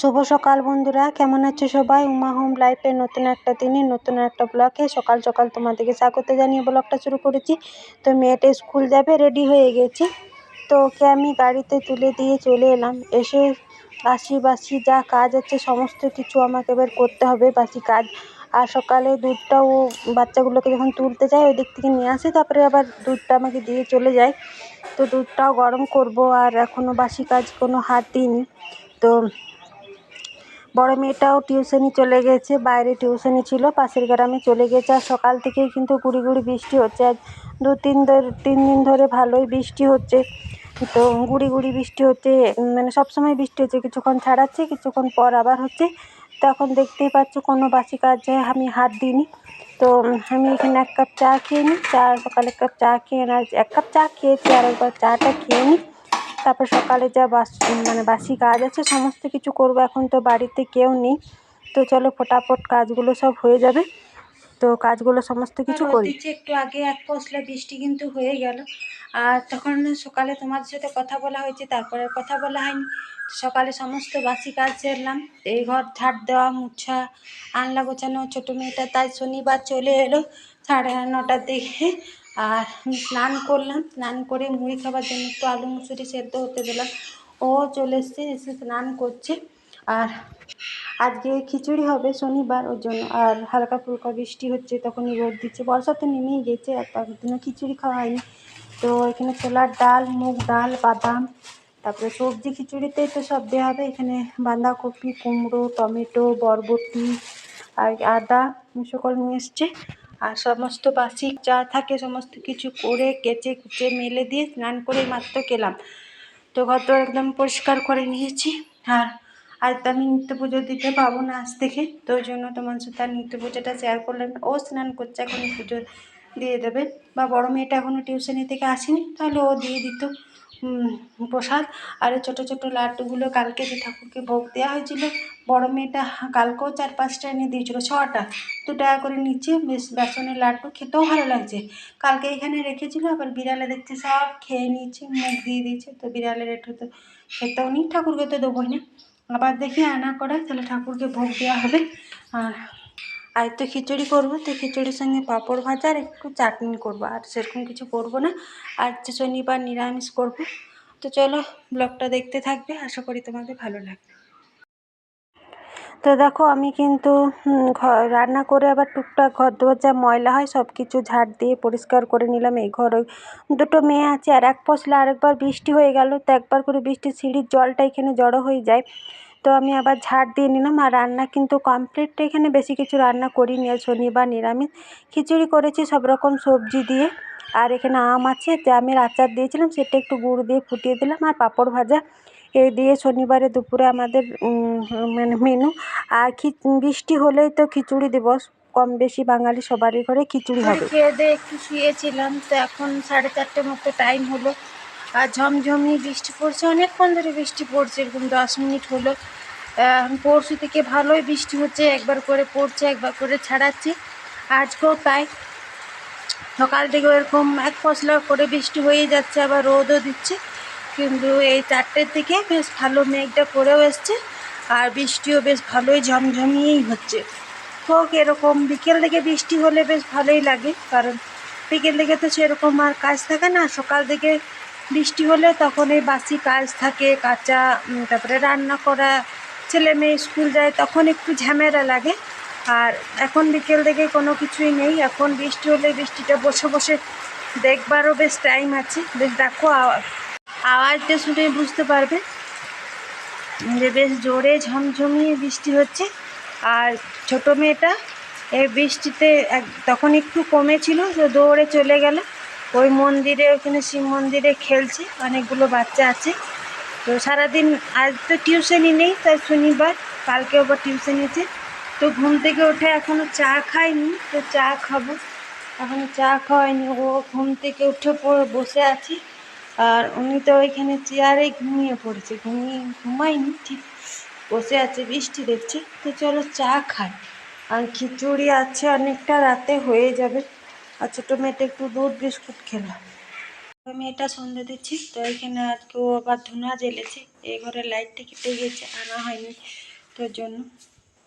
শুভ সকাল বন্ধুরা, কেমন আছো সবাই? উমা হোম লাইফে নতুন একটা দিনে, নতুন একটা ব্লগে সকাল সকাল তোমাদেরকে স্বাগত জানিয়ে ব্লগটা শুরু করেছি। তো মেয়েটা স্কুল যাবে, রেডি হয়ে গেছে। তো ওকে আমি গাড়িতে তুলে দিয়ে চলে এলাম। এসে বাসি বাসি যা কাজ আছে, সমস্ত কিছু আমাকে এবার করতে হবে, বাসি কাজ। আর সকালে দুধটাও বাচ্চাগুলোকে যখন তুলতে যায়, ওই দিক থেকে নিয়ে আসে, তারপরে আবার দুধটা আমাকে দিয়ে চলে যায়। তো দুধটাও গরম করব, আর এখনও বাসি কাজ কোনো হাত দিইনি। তো বড় মেয়েটাও টিউশনি চলে গেছে, বাইরে টিউশনি ছিল, পাশের গ্রামে চলে গেছে। আর সকাল থেকেই কিন্তু গুড়ি গুড়ি বৃষ্টি হচ্ছে। আজ দু তিন তিন দিন ধরে ভালোই বৃষ্টি হচ্ছে। তো গুড়ি গুড়ি বৃষ্টি হচ্ছে মানে সবসময় বৃষ্টি হচ্ছে। কিছুক্ষণ ছাড়াচ্ছে, কিছুক্ষণ পর আবার হচ্ছে। তখন দেখতেই পাচ্ছ, কোনো বাসি কাজে আমি হাত দিইনি। তো আমি এখানে এক কাপ চা খেয়ে নিই। চা, সকালে এক কাপ চা খেয়ে না এক কাপ চা খেয়েছি, আর একবার চাটা খেয়ে নিই। তারপর সকালে যা বাস মানে বাসি কাজ আছে সমস্ত কিছু করব। এখন তো বাড়িতে কেউ নেই। তো চলো ফটাফট কাজগুলো সব হয়ে যাবে। তো কাজগুলো সমস্ত কিছু করি। একটু আগে এক পশলা বৃষ্টি কিন্তু হয়ে গেল। আর তখন সকালে তোমাদের সাথে কথা বলা হয়েছে তারপরে কথা বলা হয়নি। সকালে সমস্ত বাসি কাজ সেরলাম। এই ঘর ঝাড় দেওয়া মুছা আনলা গোছানো ছোটো মেয়েটা তাই শনিবার চলে এলো সাড়ে নটার দিকে। আর স্নান করলাম, স্নান করে মুড়ি খাবার জন্য একটু আলু মুসুরি সেদ্ধ হতে দিলাম। ও চলে এসছে, এসে স্নান করছে। আর আজকে খিচুড়ি হবে শনিবার ওর জন্য। আর হালকা ফুলকা বৃষ্টি হচ্ছে, তখনই রোদ দিচ্ছে। বর্ষা তো নেমেই গেছে, আর তার জন্য খিচুড়ি খাওয়া হয়নি। তো এখানে ছোলার ডাল, মুগ ডাল, বাদাম, তারপরে সবজি খিচুড়িতেই তো সব দেওয়া হবে। এখানে বাঁধাকপি, কুমড়ো, টমেটো, বরবটি, আর আদা সকল নিয়ে এসছে। আর সমস্ত বাসি যা থাকে সমস্ত কিছু করে কেচে কুচে মেলে দিয়ে স্নান করে মাত্র গেলাম। তো ঘর একদম পরিষ্কার করে নিয়েছি। আর আজ তো আমি নিত্য পুজো দিতে পাবো না আজ থেকে। তো ওই জন্য তোমার সাথে আর নিত্য পুজোটা শেয়ার করলাম ও স্নান করছে, এখন পুজো দিয়ে দেবে। বা বড় মেয়েটা এখনও টিউশনি থেকে আসেনি, তাহলে ও দিয়ে দিত। প্রসাদ। আর ছোটো ছোটো লাড্ডুগুলো কালকে যে ঠাকুরকে ভোগ দেওয়া হয়েছিল, বড় মেয়েটা কালকেও চার পাঁচটা এনে দিয়েছিলো, ছটা। দু টাকা করে নিচ্ছে বেশ বেসনের লাড্ডু খেতেও ভালো লাগছে। কালকে এখানে রেখেছিল, আবার বিড়ালে দেখছে সব খেয়ে নিচ্ছে মুখ দিয়ে দিয়েছে, তো বিড়ালের একটু তো খেতেও নি ঠাকুরকে তো দেবোই না। আবার দেখি আনা করে তাহলে ঠাকুরকে ভোগ দেওয়া হবে। আর আর তো খিচুড়ি করব, তো খিচুড়ির সঙ্গে পাঁপড় ভাজা আর একটু চাটনি করব। আর সেরকম কিছু করব না, আর শনিবার নিরামিষ করব। তো চলো ব্লগটা দেখতে থাকবে, আশা করি তোমাদের ভালো লাগবে। তো দেখো আমি কিন্তু রান্না করে আবার টুকটাক ঘর দুয়ার যা ময়লা হয় সব কিছু ঝাড় দিয়ে পরিষ্কার করে নিলাম। এই ঘর ওই দুটো মেয়ে আছে আর এক পশলা, আরেকবার বৃষ্টি হয়ে গেল, তো একবার করে বৃষ্টির সিঁড়ির জলটা এখানে জড়ো হয়ে যায়। তো আমি আবার ঝাড় দিয়ে নিলাম আর রান্না কিন্তু কমপ্লিট এখানে বেশি কিছু রান্না করিনি। আর শনিবার নিরামিষ। খিচুড়ি করেছি সব রকম সবজি দিয়ে। আর এখানে আম আছে যে আমের আচার দিয়েছিলাম সেটা একটু গুড় দিয়ে ফুটিয়ে দিলাম আর পাঁপড় ভাজা। এই দিয়ে শনিবারে দুপুরে আমাদের মানে মেনু আর বৃষ্টি হলেই তো খিচুড়ি দিবস। কম বেশি বাঙালি সবারই ঘরে খিচুড়ি হবে। খেয়ে দিয়ে একটু শুয়েছিলাম তো এখন সাড়ে চারটে মতো টাইম হলো। আর ঝমঝমি বৃষ্টি পড়ছে, অনেকক্ষণ ধরে বৃষ্টি পড়ছে, এরকম দশ মিনিট হলো। পরশু থেকে ভালোই বৃষ্টি হচ্ছে, একবার করে পড়ছে, একবার করে ছাড়াচ্ছে। আজকেও তাই। সকাল থেকে এরকম এক ফসলা করে বৃষ্টি হয়ে যাচ্ছে, আবার রোদও দিচ্ছে। কিন্তু এই চারটের দিকে বেশ ভালো মেঘটা করেও এসছে, আর বৃষ্টিও বেশ ভালোই ঝমঝমিয়েই হচ্ছে। হোক, এরকম বিকেল থেকে বৃষ্টি হলে বেশ ভালোই লাগে, কারণ বিকেল থেকে তো সেরকম আর কাজ থাকে না। সকাল থেকে বৃষ্টি হলে তখন এই বাসি কাজ থাকে, কাঁচা তারপরে রান্না করা। ছেলে মেয়ে স্কুল যায় তখন একটু ঝামেলা লাগে। আর এখন বিকেল থেকে কোনো কিছুই নেই। এখন বৃষ্টি হলে বৃষ্টিটা বসে বসে দেখবারও বেশ টাইম আছে। বেশ দেখো আওয়াজ আওয়াজটা শুনে বুঝতে পারবে যে বেশ জোরে ঝমঝমিয়ে বৃষ্টি হচ্ছে। আর ছোট মেয়েটা এই বৃষ্টিতে তখন একটু কমেছিল, তো দৌড়ে চলে গেল। ওই মন্দিরে, ওখানে শিব মন্দিরে খেলছে, অনেকগুলো বাচ্চা আছে। তো সারাদিন আজ তো টিউশনই নেই, তাই শনিবার, কালকে আবার টিউশন আছে। তো ঘুম থেকে উঠে এখনও চা খাইনি, তো চা খাব। এখনও চা খাওয়াইনি, ও ঘুম থেকে উঠে পড়ে বসে আছে। আর উনি তো ওইখানে চেয়ারে ঘুমিয়ে পড়েছে, ঘুমিয়ে ঘুমায়নি, ঠিক বসে আছে, বৃষ্টি দেখছে। তো চলো চা খাই। আর খিচুড়ি আছে, অনেকটা রাতে হয়ে যাবে। আর ছোটো মেয়েটা একটু দুধ বিস্কুট খেলাম আমি এটা সন্ধে দিচ্ছি, তো এখানে আজকে ও আবার ধুনা জ্বেলেছে, এই ঘরে লাইটটা কেটে গেছে আনা হয়নি, তোর জন্য।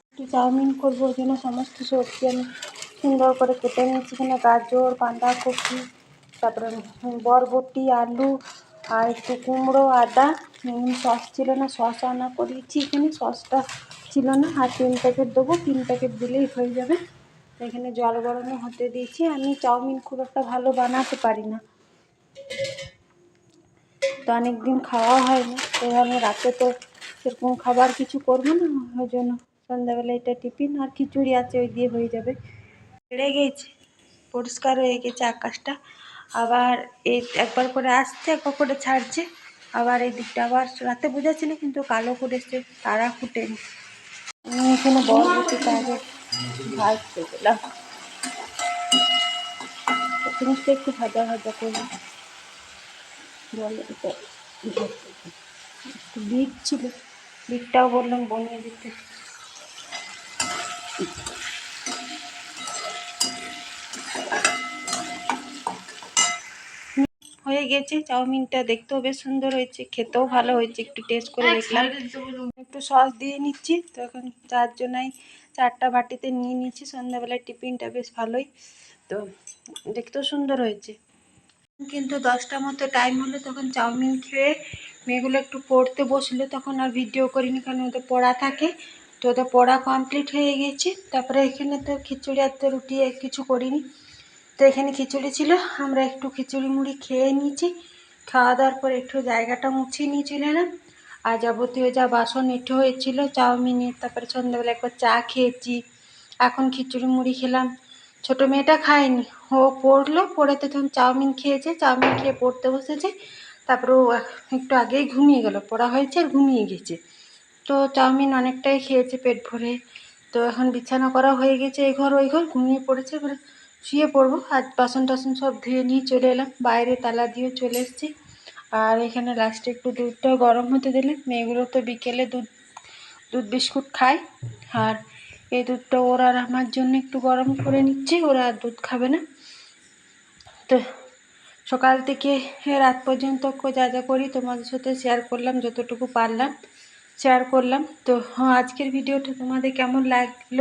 একটু চাউমিন করব, ওই জন্য সমস্ত সবজি আমি সুন্দর করে কেটে নিয়েছি, এখানে গাজর, বাঁধাকপি, তারপরে বরবটি, আলু, আর একটু কুমড়ো, আদা সস ছিল না, সস আনা করিয়েছি এখানে, সসটা ছিল না, আর তিন প্যাকেট দেবো, তিন প্যাকেট দিলেই হয়ে যাবে। তো এখানে জল গরমও হতে দিয়েছি। আমি চাউমিন খুব একটা ভালো বানাতে পারি না। তো অনেক দিন খাওয়া হয় না তো আমি রাতে তো সেরকম খাবার কিছু করব না। ওই জন্য সন্ধ্যাবেলা এটা টিফিন আর খিচুড়ি আছে, ওই দিয়ে হয়ে যাবে। বেড়ে গেছে, পরিষ্কার হয়ে গেছে আকাশটা। আবার এই একবার করে আসছে, একবার করে ছাড়ছে। আবার এই দিকটা আবার রাতে বোঝাচ্ছে না, কিন্তু কালো করেছে তারা ফুটেনি। এখানে বরবটিটা আগে ভাজতে গেলাম জিনিসটা একটু ভাজা ভাজা একটু বিট ছিল। বিটটাও বললাম বনিয়ে দিতে। হয়ে গেছে চাউমিনটা দেখতেও বেশ সুন্দর হয়েছে খেতেও ভালো হয়েছে একটু টেস্ট করে দেখলাম। একটু সস দিয়ে নিচ্ছি তো এখন চার জনাই চারটা বাটিতে নিয়ে নিয়েছি, সন্ধ্যাবেলায় টিফিনটা বেশ ভালোই। তো দেখতেও সুন্দর হয়েছে। কিন্তু দশটা মতো টাইম হলো, তখন চাউমিন খেয়ে মেয়েগুলো একটু পড়তে বসল, তখন আর ভিডিও করিনি কারণ ওদের পড়া থাকে। তো ওদের পড়া কমপ্লিট হয়ে গেছে। তারপরে এখানে তো খিচুড়ি আর তো রুটি কিছু করিনি। তো এখানে খিচুড়ি ছিল, আমরা একটু খিচুড়ি মুড়ি খেয়ে নিয়েছি। খাওয়া দাওয়ার পর একটু জায়গাটা মুছিয়ে নিয়ে চলে এলাম। আর যাবতীয় যা বাসন এঁঠো হয়েছিল চাউমিনের তারপরে সন্ধ্যাবেলা একবার চা খেয়েছি। এখন খিচুড়ি মুড়ি খেলাম। ছোটো মেয়েটা খায়নি। ও পড়ল, পড়ে তো তখন চাউমিন খেয়েছে, চাউমিন খেয়ে পড়তে বসেছে। তারপরে ও একটু আগেই ঘুমিয়ে গেল, পড়া হয়েছে আর ঘুমিয়ে গেছে। তো চাউমিন অনেকটাই খেয়েছে পেট ভরে। তো এখন বিছানা করা হয়ে গেছে, এই ঘর ওই ঘর, ঘুমিয়ে পড়েছে, এবারে শুয়ে পড়ব। আর বাসন টাসন সব ধুয়ে নিয়ে চলে এলাম। বাইরে তালা দিয়ে চলে এসেছি। আর এখানে লাস্টে একটু দুধটাও গরম হতে দিলে মেয়েগুলো তো বিকেলে দুধ দুধ বিস্কুট খায়। আর এই দুধটা ওরা আর আমার জন্য একটু গরম করে নিচ্ছি ওরা আর দুধ খাবে না। তো সকাল থেকে রাত পর্যন্ত যা যা করি তোমাদের সাথে শেয়ার করলাম যতটুকু পারলাম শেয়ার করলাম। তো হ্যাঁ, আজকের ভিডিওটা তোমাদের কেমন লাগল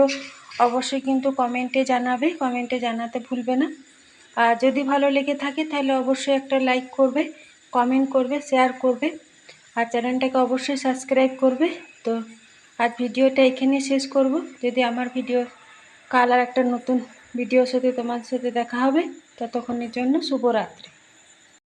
অবশ্যই কিন্তু কমেন্টে জানাবে কমেন্টে জানাতে ভুলবে না। আর যদি ভালো লেগে থাকে তাহলে অবশ্যই একটা লাইক করবে। কমেন্ট করবে শেয়ার করবে। আর চ্যানেলটাকে অবশ্যই সাবস্ক্রাইব করবে। তো আজ ভিডিওটা এখানেই শেষ করব। যদি আমার ভিডিও কাল আর একটা নতুন ভিডিওর সাথে তোমার সাথে দেখা হবে, ততক্ষণের জন্য শুভরাত্রি।